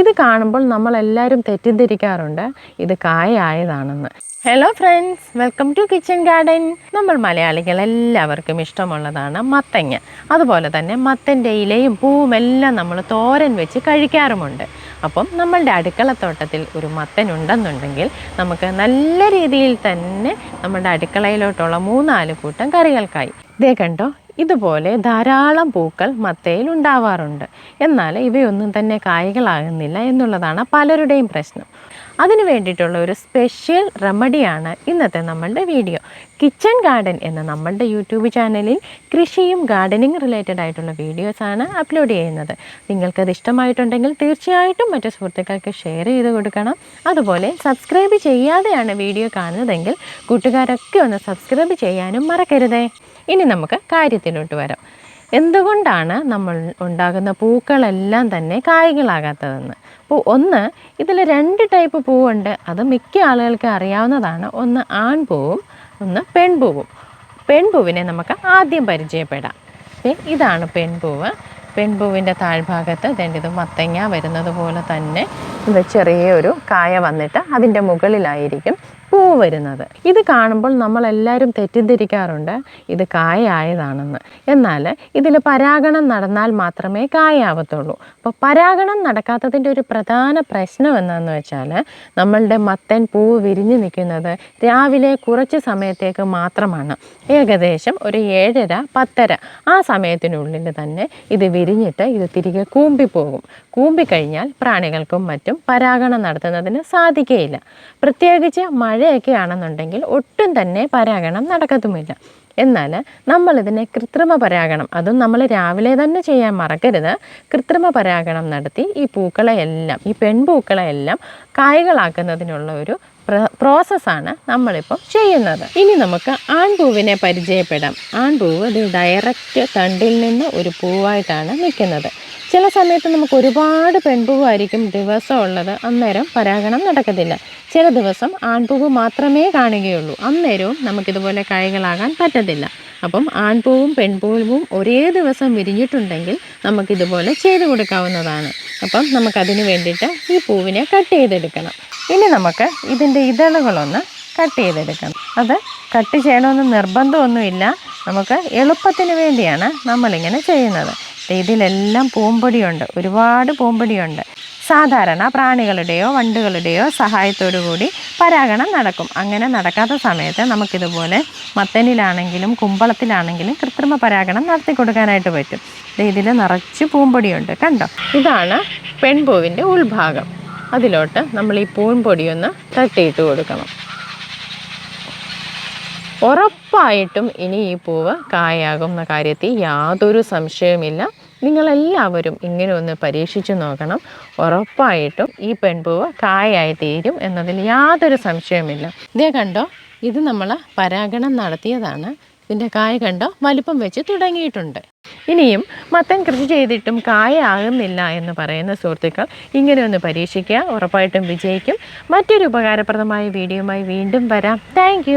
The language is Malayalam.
ഇത് കാണുമ്പോൾ നമ്മളെല്ലാവരും തെറ്റിദ്ധരിക്കാറുണ്ട് ഇത് കായായതാണെന്ന് hello friends welcome to kitchen garden നമ്മൾ മലയാളികൾ എല്ലാവർക്കും ഇഷ്ടമുള്ളതാണ് മത്തങ്ങ. അതുപോലെ തന്നെ മത്തന്റെ ഇലയും പൂവും എല്ലാം നമ്മൾ തോരൻ വെച്ച് കഴിക്കാറുമുണ്ട്. അപ്പം നമ്മളുടെ അടുക്കളത്തോട്ടത്തിൽ ഒരു മത്തൻ ഉണ്ടെന്നുണ്ടെങ്കിൽ നമുക്ക് നല്ല രീതിയിൽ തന്നെ നമ്മുടെ അടുക്കളയിലോട്ടുള്ള മൂന്നാൽ കൂട്ടം കറികൾക്കായി. ഇതേ കണ്ടോ ഇതുപോലെ ധാരാളം പൂക്കൾ മത്തയിൽ ഉണ്ടാവാറുണ്ട്. എന്നാൽ ഇവയൊന്നും തന്നെ കായ്കളാകുന്നില്ല എന്നുള്ളതാണ് പലരുടെയും പ്രശ്നം. അതിനു വേണ്ടിയിട്ടുള്ള ഒരു സ്പെഷ്യൽ റെമഡിയാണ് ഇന്നത്തെ നമ്മളുടെ വീഡിയോ. കിച്ചൺ ഗാർഡൻ എന്ന നമ്മളുടെ യൂട്യൂബ് ചാനലിൽ കൃഷിയും ഗാർഡനിങ് റിലേറ്റഡ് ആയിട്ടുള്ള വീഡിയോസാണ് അപ്ലോഡ് ചെയ്യുന്നത്. നിങ്ങൾക്കത് ഇഷ്ടമായിട്ടുണ്ടെങ്കിൽ തീർച്ചയായിട്ടും മറ്റു സുഹൃത്തുക്കൾക്ക് ഷെയർ ചെയ്ത് കൊടുക്കണം. അതുപോലെ സബ്സ്ക്രൈബ് ചെയ്യാതെയാണ് വീഡിയോ കാണുന്നതെങ്കിൽ കൂട്ടുകാരൊക്കെ ഒന്ന് സബ്സ്ക്രൈബ് ചെയ്യാനും മറക്കരുതേ. ഇനി നമുക്ക് കാര്യത്തിലോട്ട് വരാം. എന്തുകൊണ്ടാണ് നമ്മൾ ഉണ്ടാകുന്ന പൂക്കളെല്ലാം തന്നെ കായ്കളാകാത്തതെന്ന്? അപ്പോൾ ഒന്ന് ഇതിൽ രണ്ട് ടൈപ്പ് പൂവുണ്ട്. അത് മിക്ക ആളുകൾക്ക് അറിയാവുന്നതാണ്. ഒന്ന് ആൺപൂവും ഒന്ന് പെൺപൂവും. പെൺപൂവിനെ നമുക്ക് ആദ്യം പരിചയപ്പെടാം. ഇതാണ് പെൺപൂവ്. പെൺപൂവിന്റെ താഴ്ഭാഗത്ത് ഇത് മത്തങ്ങ വരുന്നത് പോലെ തന്നെ ചെറിയൊരു കായ വന്നിട്ട് അതിന്റെ മുകളിലായിരിക്കും പൂ വരുന്നത്. ഇത് കാണുമ്പോൾ നമ്മളെല്ലാവരും തെറ്റിദ്ധരിക്കാറുണ്ട് ഇത് കായായതാണെന്ന് എന്നാൽ ഇതിൽ പരാഗണം നടന്നാൽ മാത്രമേ കായാവത്തുള്ളൂ. അപ്പോൾ പരാഗണം നടക്കാത്തതിന്റെ ഒരു പ്രധാന പ്രശ്നം എന്താണെന്ന് വെച്ചാൽ നമ്മളുടെ മത്തൻ പൂവ് വിരിഞ്ഞു നിൽക്കുന്നത് രാവിലെ കുറച്ച് സമയത്തേക്ക് മാത്രമാണ്. ഏകദേശം ഒരു ഏഴര പത്തര ആ സമയത്തിനുള്ളിൽ തന്നെ ഇത് വിരിഞ്ഞിട്ട് ഇത് തിരികെ കൂമ്പിപ്പോകും. കൂമ്പിക്കഴിഞ്ഞാൽ പ്രാണികൾക്കും മറ്റും പരാഗണം നടത്തുന്നതിന് സാധിക്കുകയില്ല പ്രത്യേകിച്ച് മഴയൊക്കെ ആണെന്നുണ്ടെങ്കിൽ ഒട്ടും തന്നെ പരാഗണം നടക്കത്തുമില്ല. എന്നാൽ നമ്മളിതിനെ കൃത്രിമ പരാഗണം അതും നമ്മൾ രാവിലെ തന്നെ ചെയ്യാൻ മറക്കരുത്. കൃത്രിമ പരാഗണം നടത്തി ഈ പൂക്കളെയെല്ലാം ഈ പെൺപൂക്കളെയെല്ലാം കായ്കളാക്കുന്നതിനുള്ള ഒരു പ്രോസസ്സാണ് നമ്മളിപ്പോൾ ചെയ്യുന്നത്. ഇനി നമുക്ക് ആൺപൂവിനെ പരിചയപ്പെടാം. ആൺപൂവ് ഇത് ഡയറക്റ്റ് തണ്ടിൽ നിന്ന് ഒരു പൂവായിട്ടാണ് നിൽക്കുന്നത്. ചില സമയത്ത് നമുക്ക് ഒരുപാട് പെൺപൂവായിരിക്കും ദിവസം ഉള്ളത് അന്നേരം പരാഗണം നടക്കത്തില്ല. ചില ദിവസം ആൺപൂവ് മാത്രമേ കാണുകയുള്ളൂ. അന്നേരവും നമുക്കിതുപോലെ കായകളാകാൻ പറ്റത്തില്ല. അപ്പം ആൺപൂവും പെൺപൂവും ഒരേ ദിവസം വിരിഞ്ഞിട്ടുണ്ടെങ്കിൽ നമുക്കിതുപോലെ ചെയ്ത് കൊടുക്കാവുന്നതാണ്. അപ്പം നമുക്കതിന് വേണ്ടിയിട്ട് ഈ പൂവിനെ കട്ട് ചെയ്തെടുക്കണം. ഇനി നമുക്ക് ഇതിന്റെ ഇതളുകളൊന്ന് കട്ട് ചെയ്തെടുക്കണം. അത് കട്ട് ചെയ്യണമെന്ന് നിർബന്ധമൊന്നുമില്ല. നമുക്ക് എളുപ്പത്തിന് വേണ്ടിയാണ് നമ്മളിങ്ങനെ ചെയ്യുന്നത്. ഇതിലെല്ലാം പൂമ്പൊടിയുണ്ട്. ഒരുപാട് പൂമ്പൊടിയുണ്ട്. സാധാരണ പ്രാണികളുടെയോ വണ്ടുകളുടെയോ സഹായത്തോടു കൂടി പരാഗണം നടക്കും. അങ്ങനെ നടക്കാത്ത സമയത്ത് നമുക്കിതുപോലെ മത്തനിലാണെങ്കിലും കുമ്പളത്തിലാണെങ്കിലും കൃത്രിമ പരാഗണം നടത്തി കൊടുക്കാനായിട്ട് പറ്റും. ഇതിൽ നിറച്ച് പൂമ്പൊടിയുണ്ട്. കണ്ടോ? ഇതാണ് പെൺപൂവിന്റെ ഉൾഭാഗം. അതിലോട്ട് നമ്മൾ ഈ പൂമ്പൊടിയൊന്ന് തട്ടിയിട്ട് കൊടുക്കണം. ഉറപ്പായിട്ടും ഇനി ഈ പൂവ് കായാകുന്ന കാര്യത്തിൽ യാതൊരു സംശയവുമില്ല. നിങ്ങളെല്ലാവരും ഇങ്ങനെ ഒന്ന് പരീക്ഷിച്ചു നോക്കണം. ഉറപ്പായിട്ടും ഈ പെൺപൂവ് കായായി തീരും എന്നതിൽ യാതൊരു സംശയവുമില്ല. ഇതേ കണ്ടോ? ഇത് നമ്മൾ പരാഗണം നടത്തിയതാണ്. ഇതിന്റെ കായ കണ്ടോ? വലിപ്പം വെച്ച് തുടങ്ങിയിട്ടുണ്ട്. ഇനിയും മത്തൻ കൃഷി ചെയ്തിട്ടും കായ ആകുന്നില്ല എന്ന് പറയുന്ന സുഹൃത്തുക്കൾ ഇങ്ങനെ ഒന്ന് പരീക്ഷിക്കുക. ഉറപ്പായിട്ടും വിജയിക്കും. മറ്റൊരു ഉപകാരപ്രദമായ വീഡിയോയുമായി വീണ്ടും വരാം. താങ്ക്